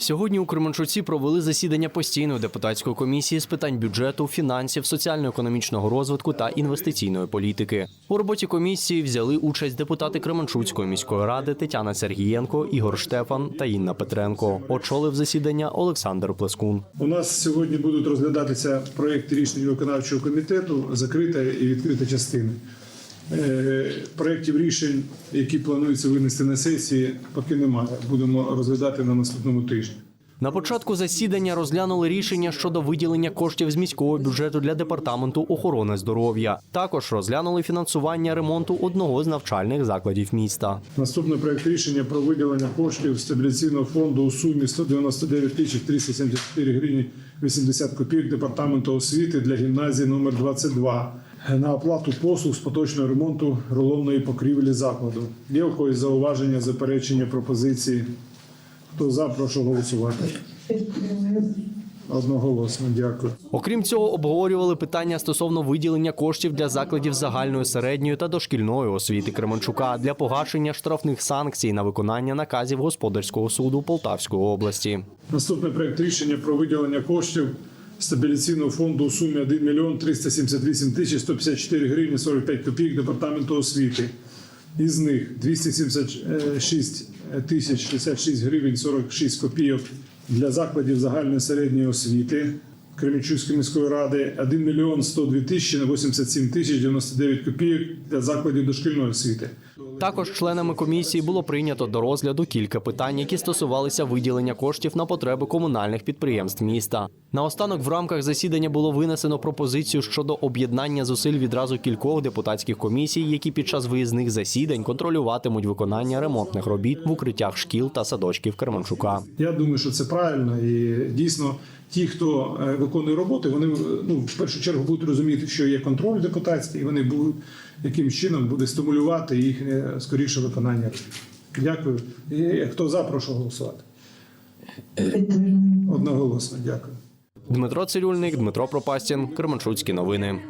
Сьогодні у Кременчуці провели засідання постійної депутатської комісії з питань бюджету, фінансів, соціально-економічного розвитку та інвестиційної політики. У роботі комісії взяли участь депутати Кременчуцької міської ради Тетяна Сергієнко, Ігор Штефан та Інна Петренко. Очолив засідання Олександр Плескун. У нас сьогодні будуть розглядатися проєкти рішень виконавчого комітету, закрита і відкрита частини. Е, Проєктів рішень, які планується винести на сесії, поки немає. Будемо розглядати на наступному тижні. На початку засідання розглянули рішення щодо виділення коштів з міського бюджету для департаменту охорони здоров'я. Також розглянули фінансування ремонту одного з навчальних закладів міста. Наступний проєкт рішення про виділення коштів стабіляційного фонду у сумі 199 тисяч 374 гривні 80 копійок департаменту освіти для гімназії номер 22 на оплату послуг з поточного ремонту рулонної покрівлі закладу. Є у когось зауваження, заперечення, пропозиції? Хто за, прошу голосувати. Одноголосно, дякую. Окрім цього, обговорювали питання стосовно виділення коштів для закладів загальної середньої та дошкільної освіти Кременчука для погашення штрафних санкцій на виконання наказів господарського суду Полтавської області. Наступний проект рішення про виділення коштів стабіляційного фонду у сумі 1 мільйон 378 тисяч 154 гривні 45 копійок департаменту освіти. Із них 276 тисяч 66 гривень 46 копійок для закладів загальної середньої освіти Кременчуцької міської ради, 1 мільйон 102 тисячі 87 тисяч 99 копійок для закладів дошкільної освіти. Також членами комісії було прийнято до розгляду кілька питань, які стосувалися виділення коштів на потреби комунальних підприємств міста. Наостанок в рамках засідання було винесено пропозицію щодо об'єднання зусиль відразу кількох депутатських комісій, які під час виїзних засідань контролюватимуть виконання ремонтних робіт в укриттях шкіл та садочків Кременчука. Я думаю, що це правильно і дійсно. Ті, хто е, виконує роботи, вони ну в першу чергу будуть розуміти, що є контроль депутатський, і вони будуть яким чином буде стимулювати їхнє скоріше виконання. Дякую. І хто за, прошу голосувати. Одноголосно, дякую. Дмитро Цирюльник, Дмитро Пропастін, Кременчуцькі новини.